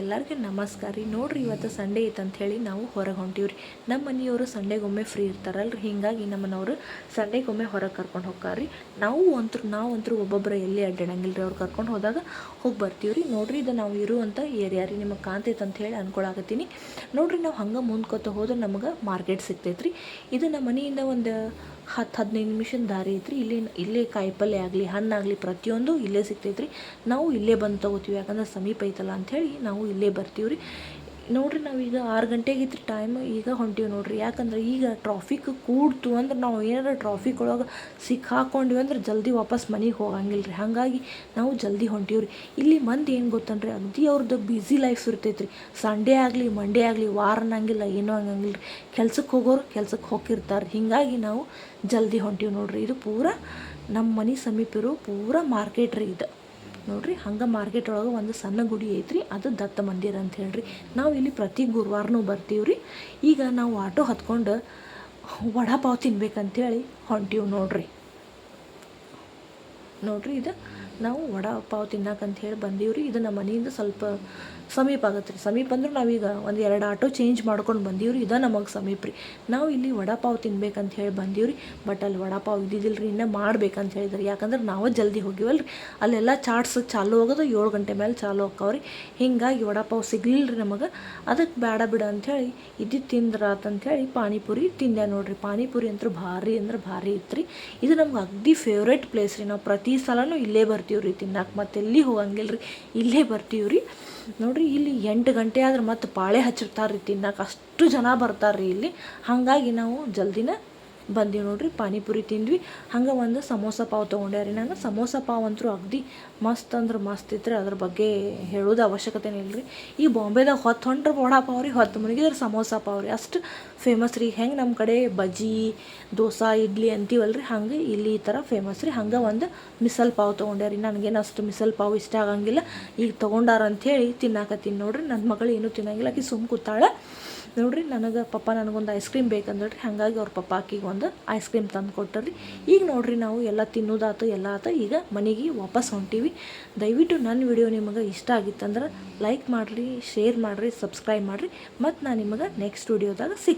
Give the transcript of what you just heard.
ಎಲ್ಲರಿಗೂ ನಮಸ್ಕಾರ ರೀ. ನೋಡ್ರಿ ಇವತ್ತು ಸಂಡೇ ಐತೆ ಹೇಳಿ ನಾವು ಹೊರಗೆ ಹೊಂಟೀವ್ರಿ ನಮ್ಮ ಮನೆಯವರು ಸಂಡೇಗೊಮ್ಮೆ ಫ್ರೀ ಇರ್ತಾರಲ್ರಿ ಹೀಗಾಗಿ ನಮ್ಮನವರು ಸಂಡೇಗೊಮ್ಮೆ ಹೊರಗೆ ಕರ್ಕೊಂಡು ಹೋಗ್ತಾರ್ರಿ ನಾವು ಅಂತೂ ನಾವು ಅಂತೂ ಒಬ್ಬೊಬ್ಬರು ಎಲ್ಲಿ ಅಡ್ಡಾಡಂಗಿಲ್ಲ ರೀ ಅವ್ರು ಕರ್ಕೊಂಡು ಹೋದಾಗ ಹೋಗಿ ಬರ್ತೀವಿ ರೀ. ನೋಡ್ರಿ ಇದು ನಾವು ಇರುವಂಥ ಏರಿಯಾ ರೀ. ನಿಮಗೆ ಕಾಣ್ತೈತೆ ಅಂತ ಹೇಳಿ ಅನ್ಕೊಳಕತ್ತೀನಿ. ನೋಡ್ರಿ ನಾವು ಹಂಗೆ ಮುಂದ್ಕೋತ ಹೋದ್ರೆ ನಮಗೆ ಮಾರ್ಕೆಟ್ ಸಿಗ್ತೈತೆ ರೀ. ಇದು ನಮ್ಮ ಮನೆಯಿಂದ ಒಂದು ಹತ್ತು, ಹದಿನೈದು ನಿಮಿಷದ ದಾರಿ ಐತ್ರಿ ಇಲ್ಲಿ, ಇಲ್ಲೇ ಕಾಯಿಪಲ್ಲೆ ಆಗಲಿ ಹಣ್ಣಾಗಲಿ ಪ್ರತಿಯೊಂದು ಇಲ್ಲೇ ಸಿಗ್ತೈತೆ ರೀ. ನಾವು ಇಲ್ಲೇ ಬಂದು ತೊಗೋತೀವಿ. ಯಾಕಂದ್ರೆ ಸಮೀಪ ಐತಲ್ಲ ಅಂಥೇಳಿ ನಾವು ಇಲ್ಲೇ ಬರ್ತೀವಿ ರೀ. ನಾವು ನಾವೀಗ ಆರು ಗಂಟೆಗೆ ಇತ್ತು ಟೈಮ್ ಈಗ ಹೊಂಟೀವಿ ನೋಡ್ರಿ. ಯಾಕಂದ್ರೆ ಈಗ ಟ್ರಾಫಿಕ್ ಕೂಡ್ತು ಅಂದ್ರೆ ನಾವು ಏನಾರ ಟ್ರಾಫಿಕ್ ಒಳಗೆ ಸಿಕ್ಕಾಕೊಂಡಿವಿ ಅಂದ್ರೆ ಜಲ್ದಿ ವಾಪಸ್ ಮನೆಗೆ ಹೋಗಂಗಿಲ್ಲ ರೀ. ಹಾಗಾಗಿ ನಾವು ಜಲ್ದಿ ಹೊಂಟೀವಿ ರೀ. ಇಲ್ಲಿ ಮಂದಿ ಏನು ಗೊತ್ತನ್ರಿ? ಅಗದಿ ಅವ್ರದ್ದು ಬ್ಯುಸಿ ಲೈಫ್ ಇರ್ತೈತೆ ರೀ ಸಂಡೇ ಆಗಲಿ ಮಂಡೇ ಆಗಲಿ ವಾರ ಅನ್ನಂಗಿಲ್ಲ ಏನೂ ಆಗಂಗಿಲ್ಲ ರೀ. ಕೆಲ್ಸಕ್ಕೆ ಹೋಗೋರು ಕೆಲ್ಸಕ್ಕೆ ಹೋಗಿರ್ತಾರೆ ಹೀಗಾಗಿ ನಾವು ಜಲ್ದಿ ಹೊಂಟೀವಿ ನೋಡ್ರಿ. ಇದು ಪೂರಾ ನಮ್ಮ ಮನೆ ಸಮೀಪ ಇರೋ ಪೂರ ಮಾರ್ಕೆಟ್ ರೀ ಇದು. ನೋಡ್ರಿ, ಹಂಗೆ ಮಾರ್ಕೆಟ್ ಒಳಗೆ ಒಂದು ಸಣ್ಣ ಗುಡಿ ಐತ್ರಿ, ಅದು ದತ್ತ ಮಂದಿರ ಅಂತ ಹೇಳ್ರಿ. ನಾವು ಇಲ್ಲಿ ಪ್ರತಿ ಗುರುವಾರನೂ ಬರ್ತೀವಿ ರೀ ಈಗ ನಾವು ಆಟೋ ಹತ್ಕೊಂಡು ವಡಾಪಾವ್ ತಿನ್ಬೇಕಂತೇಳಿ ಹೊಂಟೀವಿ ನೋಡ್ರಿ. ನೋಡ್ರಿ ಇದು. ನಾವು ವಡಾಪಾವ್ ತಿನ್ನಕಂತ ಹೇಳಿ ಬಂದೀವಿ ರೀ ಇದು ನಮ್ಮ ಮನೆಯಿಂದ ಸ್ವಲ್ಪ ಸಮೀಪ ಆಗತ್ತೆ ರೀ. ಸಮೀಪ ಅಂದ್ರೆ ನಾವೀಗ ಒಂದು ಎರಡು ಆಟೋ ಚೇಂಜ್ ಮಾಡ್ಕೊಂಡು ಬಂದೀವಿ ರೀ ಇದು ನಮಗೆ ಸಮೀಪ ರೀ ನಾವು ಇಲ್ಲಿ ವಡಾಪಾವ್ ತಿನ್ಬೇಕಂತ ಹೇಳಿ ಬಂದೀವಿ ರೀ ಬಟ್ ಅಲ್ಲಿ ವಡಾಪಾವ್ ಇದ್ದಿದ್ದಿಲ್ಲ ರೀ ಇನ್ನೂ ಮಾಡ್ಬೇಕಂತ ಹೇಳಿದ್ರಿ. ಯಾಕಂದ್ರೆ ನಾವು ಜಲ್ದಿ ಹೋಗಿವಲ್ಲ ರೀ ಅಲ್ಲೆಲ್ಲ ಚಾಟ್ಸ್ ಚಾಲು ಹೋಗೋದು ಏಳು ಗಂಟೆ ಮೇಲೆ ಚಾಲು ಹೋಗ್ತಾವ್ರಿ. ಹಿಂಗಾಗಿ ವಡಾಪಾವ್ ಸಿಗ್ಲಿಲ್ಲ ರೀ ನಮಗೆ. ಅದಕ್ಕೆ ಬೇಡ ಬಿಡ ಅಂಥೇಳಿ ಇದ್ದಿದ್ದು ತಿಂದ್ರ ಹೇಳಿ ಪಾನಿಪುರಿ ತಿಂದೆ ನೋಡ್ರಿ. ಪಾನಿಪುರಿ ಅಂತೂ ಭಾರಿ ಅಂದ್ರೆ ಭಾರಿ ಇತ್ತು ರೀ ಇದು ನಮ್ಗೆ ಅಗ್ದಿ ಫೇವ್ರೇಟ್ ಪ್ಲೇಸ್ ರೀ. ನಾವು ಪ್ರತಿ ಸಲನೂ ಇಲ್ಲೇ ಬರ್ತೀವಿ ರೀ ತಿನ್ನಕ್ಕೆ ಮತ್ತೆ ಎಲ್ಲಿ ಹೋಗಂಗಿಲ್ಲ ರೀ ಇಲ್ಲೇ ಬರ್ತೀವಿ ರೀ ನೋಡ್ರಿ, ಇಲ್ಲಿ ಎಂಟು ಗಂಟೆ ಆದ್ರೆ ಮತ್ತೆ ಪಾಳೆ ಹಚ್ಚಿರ್ತಾರೆ ರೀ ತಿನ್ನಕ್ಕೆ ಅಷ್ಟು ಜನ ಬರ್ತಾರೆ ಇಲ್ಲಿ. ಹಾಗಾಗಿ ನಾವು ಜಲ್ದಿನ ಬಂದೀವಿ ನೋಡ್ರಿ, ಪಾನಿಪುರಿ ತಿಂದ್ವಿ. ಹಂಗೆ ಒಂದು ಸಮೋಸ ಪಾವ್ ತೊಗೊಂಡೆ ರೀ ನಾನು ಸಮೋಸ ಪಾವ್ ಅಂತೂ ಅಗ್ದಿ ಮಸ್ತ್ ಅಂದ್ರೆ ಮಸ್ತ್ ಇತ್ತು ಅದ್ರ ಬಗ್ಗೆ ಹೇಳೋದು ಅವಶ್ಯಕತೆನೇ ಇಲ್ಲ ರೀ ಈ ಬಾಂಬೆದಾಗ ಹೊತ್ತು ಹೊಂಟ್ರೆ ವಡಾ ಪಾವ್ ರೀ ಹೊತ್ತು ಮುಳುಗಿದ್ರೆ ಸಮೋಸ ಪಾವ್ ರೀ ಅಷ್ಟು ಫೇಮಸ್ ರೀ. ಹೆಂಗೆ ನಮ್ಮ ಕಡೆ ಬಜ್ಜಿ, ದೋಸೆ, ಇಡ್ಲಿ ಅಂತೀವಲ್ಲ ರೀ ಹಂಗೆ ಇಲ್ಲಿ ಈ ಥರ ಫೇಮಸ್ ರೀ. ಹಂಗೆ ಒಂದು ಮಿಸಲ್ ಪಾವ್ ತೊಗೊಂಡೆ ರೀ ನನಗೇನು ಅಷ್ಟು ಮಿಸಲ್ ಪಾವ್ ಇಷ್ಟ ಆಗಂಗಿಲ್ಲ. ಈಗ ತೊಗೊಂಡಾರ ಅಂಥೇಳಿ ತಿನ್ನಾಕತ್ತೀನಿ ನೋಡ್ರಿ. ನನ್ನ ಮಗಳು ಏನೂ ತಿನ್ನಂಗಿಲ್ಲ. ಆಕೆ ಸುಮ್ಮ ಕೂತಾಳೆ. ನೋಡ್ರಿ, ನನಗೆ ಪಪ್ಪ ನನಗೊಂದು ಐಸ್ ಕ್ರೀಮ್ ಬೇಕಂದ್ರಿ ಹಾಗಾಗಿ ಅವ್ರ ಪಪ್ಪ ಆಕಿಗೆ ಒಂದು ಐಸ್ ಕ್ರೀಮ್ ತಂದು ಕೊಟ್ಟರಿ ಈಗ ನೋಡ್ರಿ ನಾವು ಎಲ್ಲ ತಿನ್ನೋದಾತು, ಎಲ್ಲ ಆತು, ಈಗ ಮನೆಗೆ ವಾಪಸ್ ಹೊಂಟೀವಿ. ದಯವಿಟ್ಟು ನನ್ನ ವಿಡಿಯೋ ನಿಮಗೆ ಇಷ್ಟ ಆಗಿತ್ತಂದ್ರೆ ಲೈಕ್ ಮಾಡಿರಿ ಶೇರ್ ಮಾಡಿರಿ ಸಬ್ಸ್ಕ್ರೈಬ್ ಮಾಡಿರಿ. ಮತ್ತು ನಾನು ನಿಮಗೆ ನೆಕ್ಸ್ಟ್ ವಿಡಿಯೋದಾಗ ಸಿಕ್